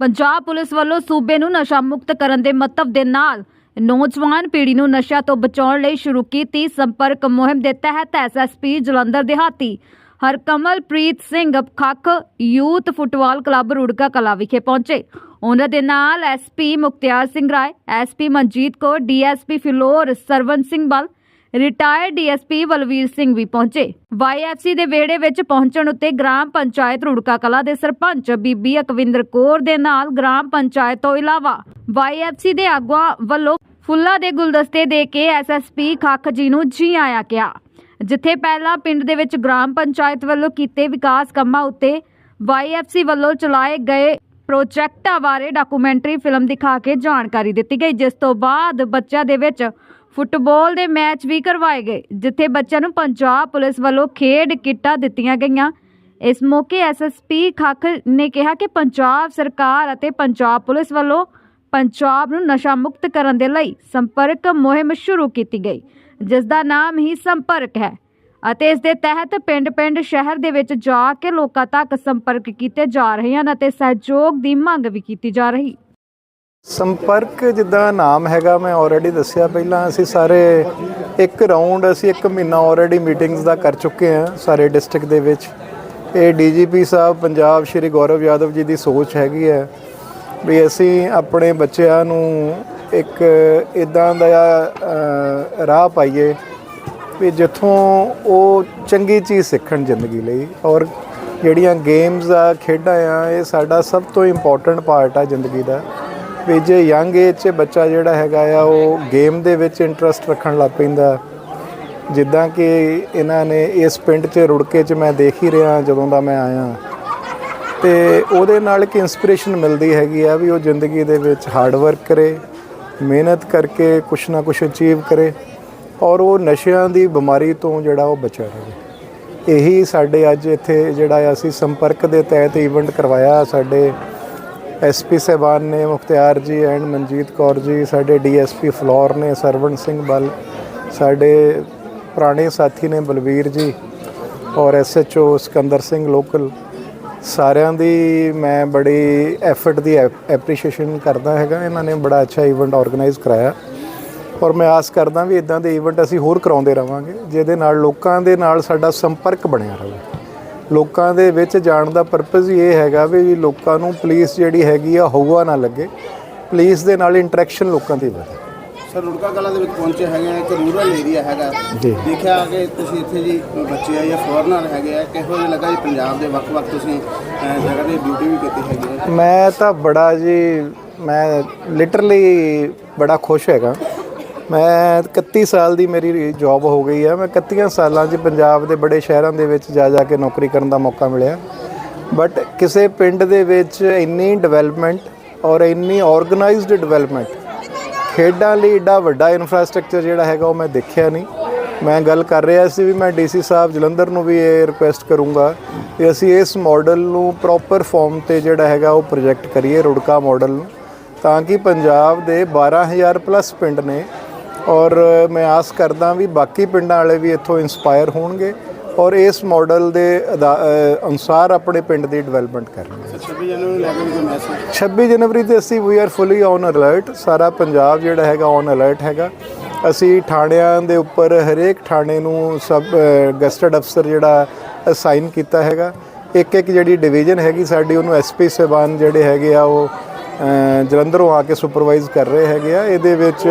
Punjab police ਵੱਲੋਂ ਸੂਬੇ ਨੂੰ ਨਸ਼ਾ ਮੁਕਤ ਕਰਨ ਦੇ ਮਤਲਬ ਦੇ ਨਾਲ ਨੌਜਵਾਨ ਪੀੜ੍ਹੀ ਨੂੰ ਨਸ਼ਾ ਤੋਂ ਬਚਾਉਣ ਲਈ ਸ਼ੁਰੂ ਕੀਤੀ ਸੰਪਰਕ ਮੁਹਿੰਮ ਦੇ ਤਹਿਤ ਐਸਐਸਪੀ ਜਲੰਧਰ ਦਿਹਾਤੀ। Harkamalpreet Singh Khakh youth football club Rurka Kalan ਵਿਖੇ ਪਹੁੰਚੇ। ਉਹਨਾਂ ਦੇ ਨਾਲ SP Mukhtiar Singh Rai SP Manjit Kaur DSP Phillaur Sarwan Singh Bal retired DSP Balvir Singh ਵੀ ਪਹੁੰਚੇ। ਵਾਈਐਫਸੀ ਦੇ ਵਿਹੜੇ ਵਿੱਚ ਪਹੁੰਚਣ ਉੱਤੇ ਗ੍ਰਾਮ ਪੰਚਾਇਤ ਰੁੜਕਾ ਕਲਾ ਦੇ ਸਰਪੰਚ ਬੀਬੀ ਅਕਵਿੰਦਰ ਕੌਰ ਦੇ ਨਾਲ ਗ੍ਰਾਮ ਪੰਚਾਇਤ ਤੋਂ ਇਲਾਵਾ ਵਾਈਐਫਸੀ ਦੇ ਆਗੂਆਂ ਵੱਲੋਂ ਫੁੱਲਾਂ ਦੇ ਗੁਲਦਸਤੇ ਦੇ ਕੇ ਐਸਐਸਪੀ ਖੱਖ ਜੀ ਨੂੰ ਜੀ ਆਇਆ ਗਿਆ ਜਿੱਥੇ ਪਹਿਲਾਂ ਪਿੰਡ ਦੇ ਵਿੱਚ ਗ੍ਰਾਮ ਪੰਚਾਇਤ ਵੱਲੋਂ ਕੀਤੇ ਵਿਕਾਸ ਕੰਮਾਂ ਉੱਤੇ ਵਾਈਐਫਸੀ ਵੱਲੋਂ ਚਲਾਏ ਗਏ ਪ੍ਰੋਜੈਕਟਾਂ ਬਾਰੇ ਡਾਕੂਮੈਂਟਰੀ ਫਿਲਮ ਦਿਖਾ ਕੇ ਜਾਣਕਾਰੀ ਦਿੱਤੀ ਗਈ, ਜਿਸ ਤੋਂ ਬਾਅਦ ਬੱਚਿਆਂ ਦੇ ਵਿੱਚ ਫੁੱਟਬਾਲ ਦੇ ਮੈਚ ਵੀ ਕਰਵਾਏ ਗਏ, ਜਿੱਥੇ ਬੱਚਿਆਂ ਨੂੰ ਪੰਜਾਬ ਪੁਲਿਸ ਵੱਲੋਂ ਖੇਡ ਕਿੱਟਾਂ ਦਿੱਤੀਆਂ ਗਈਆਂ। ਇਸ ਮੌਕੇ ਐਸਐਸਪੀ ਖੱਖ ਨੇ ਕਿਹਾ ਕਿ ਪੰਜਾਬ ਸਰਕਾਰ ਅਤੇ ਪੰਜਾਬ ਪੁਲਿਸ ਵੱਲੋਂ ਪੰਜਾਬ ਨੂੰ ਨਸ਼ਾ ਮੁਕਤ ਕਰਨ ਦੇ ਲਈ ਸੰਪਰਕ ਮੁਹਿੰਮ ਸ਼ੁਰੂ ਕੀਤੀ ਗਈ, ਜਿਸ ਦਾ ਨਾਮ ਹੀ ਸੰਪਰਕ ਹੈ ਅਤੇ ਇਸ ਦੇ ਤਹਿਤ ਪਿੰਡ-ਪਿੰਡ, ਸ਼ਹਿਰ ਦੇ ਵਿੱਚ ਜਾ ਕੇ ਲੋਕਾਂ ਤੱਕ ਸੰਪਰਕ ਕੀਤੇ ਜਾ ਰਹੇ ਹਨ ਅਤੇ ਸਹਿਯੋਗ ਦੀ ਮੰਗ ਵੀ ਕੀਤੀ ਜਾ ਰਹੀ। ਸੰਪਰਕ ਜਿੱਦਾਂ ਨਾਮ ਹੈਗਾ ਮੈਂ ਆਲਰੇਡੀ ਦੱਸਿਆ ਪਹਿਲਾਂ ਅਸੀਂ ਸਾਰੇ ਇੱਕ ਰਾਉਂਡ ਅਸੀਂ ਇੱਕ ਮਹੀਨਾ ਆਲਰੇਡੀ ਮੀਟਿੰਗਸ ਦਾ ਕਰ ਚੁੱਕੇ ਹਾਂ ਸਾਰੇ ਡਿਸਟ੍ਰਿਕਟ ਦੇ ਵਿੱਚ। ਇਹ ਡੀਜੀਪੀ ਸਾਹਿਬ ਪੰਜਾਬ ਸ਼੍ਰੀ ਗੌਰਵ ਯਾਦਵ ਜੀ ਦੀ ਸੋਚ ਹੈਗੀ ਹੈ ਵੀ ਅਸੀਂ ਆਪਣੇ ਬੱਚਿਆਂ ਨੂੰ ਇੱਕ ਇਦਾਂ ਦਾ ਅ, ਰਾਹ ਪਾਈਏ ਵੀ ਜਿੱਥੋਂ ਉਹ ਚੰਗੀ ਚੀਜ਼ ਸਿੱਖਣ ਜ਼ਿੰਦਗੀ ਲਈ। ਔਰ ਜਿਹੜੀਆਂ ਗੇਮਸ ਆ ਖੇਡਾਂ ਆ ਇਹ ਸਾਡਾ ਸਭ ਤੋਂ ਇੰਪੋਰਟੈਂਟ ਪਾਰਟ ਆ ਜ਼ਿੰਦਗੀ ਦਾ। ਵੀ ਜੇ ਯੰਗ ਏਜ 'ਚ ਬੱਚਾ ਜਿਹੜਾ ਹੈਗਾ ਆ, ਉਹ ਗੇਮ ਦੇ ਵਿੱਚ ਇੰਟਰਸਟ ਰੱਖਣ ਲੱਗ ਪੈਂਦਾ। ਜਿੱਦਾਂ ਕਿ ਇਹਨਾਂ ਨੇ ਇਸ ਪਿੰਡ 'ਚ ਰੁੜਕੇ 'ਚ ਮੈਂ ਦੇਖ ਹੀ ਰਿਹਾ ਜਦੋਂ ਦਾ ਮੈਂ ਆਇਆ। ਤੇ ਉਹਦੇ ਨਾਲ ਇੱਕ ਇਨਸਪੀਰੇਸ਼ਨ ਮਿਲਦੀ ਹੈਗੀ ਆ ਵੀ ਉਹ ਜ਼ਿੰਦਗੀ ਦੇ ਵਿੱਚ ਹਾਰਡ ਵਰਕ ਕਰੇ, ਮਿਹਨਤ ਕਰਕੇ ਕੁਛ ਨਾ ਕੁਛ ਅਚੀਵ ਕਰੇ ਔਰ ਉਹ ਨਸ਼ਿਆਂ ਦੀ ਬਿਮਾਰੀ ਤੋਂ ਜਿਹੜਾ ਉਹ ਬਚਿਆ ਰਹੇ। ਇਹੀ ਸਾਡੇ ਅੱਜ ਇੱਥੇ ਜਿਹੜਾ ਅਸੀਂ ਸੰਪਰਕ ਦੇ ਤਹਿਤ ਇਵੈਂਟ ਕਰਵਾਇਆ ਸਾਡੇ ਐਸਪੀ ਸਾਹਿਬਾਨ ਨੇ, ਮੁਖਤਿਆਰ ਜੀ ਐਂਡ ਮਨਜੀਤ ਕੌਰ ਜੀ, ਸਾਡੇ ਡੀਐਸਪੀ ਫਲੋਰ ਨੇ, ਸਰਵਣ ਸਿੰਘ ਬਲ, ਸਾਡੇ ਪੁਰਾਣੇ ਸਾਥੀ ਨੇ ਬਲਵੀਰ ਜੀ ਔਰ ਐਸਐਚਓ ਸਿਕੰਦਰ ਸਿੰਘ ਲੋਕਲ। ਸਾਰਿਆਂ ਦੀ ਮੈਂ ਬੜੀ ਐਫਰਟ ਦੀ ਐਪਰੀਸ਼ੀਏਸ਼ਨ ਕਰਦਾ ਹੈਗਾ। ਇਹਨਾਂ ਨੇ ਬੜਾ ਅੱਛਾ ਇਵੈਂਟ ਆਰਗੇਨਾਈਜ਼ ਕਰਾਇਆ। ਔਰ ਮੈਂ ਆਸ ਕਰਦਾ ਵੀ ਇਦਾਂ ਦੇ ਇਵੈਂਟ ਅਸੀਂ ਹੋਰ ਕਰਾਉਂਦੇ ਰਵਾਂਗੇ, ਜਿਹਦੇ ਨਾਲ ਲੋਕਾਂ ਦੇ ਨਾਲ ਸਾਡਾ ਸੰਪਰਕ ਬਣਿਆ ਰਹੇ। ਲੋਕਾਂ ਦੇ ਵਿੱਚ ਜਾਣ ਦਾ ਪਰਪਸ ਹੀ ਇਹ ਹੈਗਾ ਵੀ ਲੋਕਾਂ ਨੂੰ ਪੁਲਿਸ ਜਿਹੜੀ ਹੈਗੀ ਆ ਹਊਆ ਨਾ ਲੱਗੇ। ਪੁਲਿਸ ਦੇ ਨਾਲ ਇੰਟਰੈਕਸ਼ਨ ਲੋਕਾਂ ਦੀ ਵਧੇ। ਸਰ ਰੁੜਕਾ ਕਲਾ ਦੇ ਵਿੱਚ ਪਹੁੰਚੇ ਹੈਗੇ ਆ ਇੱਕ ਰੂਰਲ ਏਰੀਆ ਹੈਗਾ। ਦੇਖਿਆ ਕਿ ਤੁਸੀਂ ਇੱਥੇ ਜੀ ਬੱਚੇ ਆ ਜਾਂ ਫੋਰਨਰ ਹੈਗੇ ਆ ਕਿਹੋ ਜਿਹਾ ਲੱਗਾ ਜੀ ਪੰਜਾਬ ਦੇ ਵੱਖ-ਵੱਖ ਤੁਸੀਂ ਜਗ੍ਹਾ ਤੇ ਡਿਊਟੀ ਵੀ ਕੀਤੀ ਹੈਗੀ ਮੈਂ ਤਾਂ ਬੜਾ ਜੀ ਮੈਂ ਲਿਟਰਲੀ ਬੜਾ ਖੁਸ਼ ਹੈਗਾ। ਮੈਂ 31 ਸਾਲ ਦੀ ਮੇਰੀ ਜੌਬ ਹੋ ਗਈ ਹੈ ਮੈਂ 31 ਸਾਲਾਂ 'ਚ ਪੰਜਾਬ ਦੇ ਬੜੇ ਸ਼ਹਿਰਾਂ ਦੇ ਵਿੱਚ ਜਾ ਜਾ ਕੇ ਨੌਕਰੀ ਕਰਨ ਦਾ ਮੌਕਾ ਮਿਲਿਆ। ਬਟ ਕਿਸੇ ਪਿੰਡ ਦੇ ਵਿੱਚ ਇੰਨੀ ਡਿਵੈਲਪਮੈਂਟ ਔਰ ਇੰਨੀ ਆਰਗੇਨਾਈਜ਼ਡ ਡਿਵੈਲਪਮੈਂਟ ਖੇਡਾਂ ਲਈ ਏਡਾ ਵੱਡਾ ਇਨਫਰਾਸਟ੍ਰਕਚਰ ਜਿਹੜਾ ਹੈਗਾ ਉਹ ਮੈਂ ਦੇਖਿਆ ਨਹੀਂ। ਮੈਂ ਗੱਲ ਕਰ ਰਿਹਾ ਸੀ ਵੀ ਮੈਂ ਡੀਸੀ ਸਾਹਿਬ ਜਲੰਧਰ ਨੂੰ ਵੀ ਇਹ ਰਿਕੁਐਸਟ ਕਰੂੰਗਾ ਕਿ ਅਸੀਂ ਇਸ ਮਾਡਲ ਨੂੰ ਪ੍ਰੋਪਰ ਫਾਰਮ ਤੇ ਜਿਹੜਾ ਹੈਗਾ ਉਹ ਪ੍ਰੋਜੈਕਟ ਕਰੀਏ, ਰੁੜਕਾ ਮਾਡਲ ਨੂੰ, ਤਾਂ ਕਿ ਪੰਜਾਬ ਦੇ 12000 ਪਲੱਸ ਪਿੰਡ ਨੇ ਔਰ ਮੈਂ ਆਸ ਕਰਦਾ ਵੀ ਬਾਕੀ ਪਿੰਡਾਂ ਵਾਲੇ ਵੀ ਇੱਥੋਂ ਇਨਸਪਾਇਰ ਹੋਣਗੇ ਔਰ ਇਸ ਮਾਡਲ ਦੇ ਅਨੁਸਾਰ ਆਪਣੇ ਪਿੰਡ ਦੀ ਡਿਵੈਲਪਮੈਂਟ ਕਰਨਗੇ। 26 ਜਨਵਰੀ ਨੂੰ ਲੈ ਕੇ ਵੀ ਕੋਈ ਮੈਸੇਜ 26 ਜਨਵਰੀ ਤੇ ਅਸੀਂ we are fully on alert ਸਾਰਾ ਪੰਜਾਬ ਜਿਹੜਾ ਹੈਗਾ ਔਨ ਅਲਰਟ ਹੈਗਾ। ਅਸੀਂ ਥਾਣਿਆਂ ਦੇ ਉੱਪਰ ਹਰੇਕ ਥਾਣੇ ਨੂੰ ਸਬ ਗਸਟਡ ਅਫਸਰ ਜਿਹੜਾ ਅਸਾਈਨ ਕੀਤਾ ਹੈਗਾ। ਇੱਕ ਇੱਕ ਜਿਹੜੀ ਡਿਵੀਜ਼ਨ ਹੈਗੀ ਸਾਡੀ ਉਹਨੂੰ ਐਸਪੀ ਸਾਹਿਬਾਨ ਜਿਹੜੇ ਹੈਗੇ ਆ ਉਹ ਜਲੰਧਰੋਂ ਆ ਕੇ ਸੁਪਰਵਾਈਜ਼ ਕਰ ਰਹੇ ਹੈਗੇ ਆ। ਇਹਦੇ ਵਿੱਚ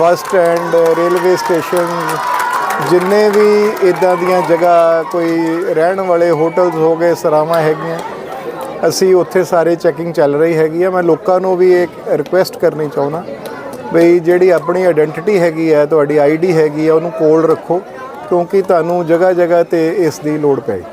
ਬੱਸ ਸਟੈਂਡ, ਰੇਲਵੇ ਸਟੇਸ਼ਨ, ਜਿੰਨੇ ਵੀ ਇਦਾਂ ਦੀਆਂ ਜਗ੍ਹਾ ਕੋਈ ਰਹਿਣ ਵਾਲੇ ਹੋਟਲਸ ਹੋ ਗਏ, ਸਰਾਵਾਂ ਹੈਗੀਆਂ, ਅਸੀਂ ਉੱਥੇ ਸਾਰੇ ਚੈਕਿੰਗ ਚੱਲ ਰਹੀ ਹੈਗੀ ਆ। ਮੈਂ ਲੋਕਾਂ ਨੂੰ ਵੀ ਇੱਕ ਰਿਕੁਐਸਟ ਕਰਨੀ ਚਾਹੁੰਦਾ ਵੀ ਜਿਹੜੀ ਆਪਣੀ ਆਇਡੈਂਟੀਟੀ ਹੈਗੀ ਆ, ਤੁਹਾਡੀ ਆਈਡੀ ਹੈਗੀ ਆ, ਉਹਨੂੰ ਕੋਲ ਰੱਖੋ, ਕਿਉਂਕਿ ਤੁਹਾਨੂੰ ਜਗ੍ਹਾ ਜਗ੍ਹਾ ਤੇ ਇਸ ਦੀ ਲੋੜ ਪਏਗੀ।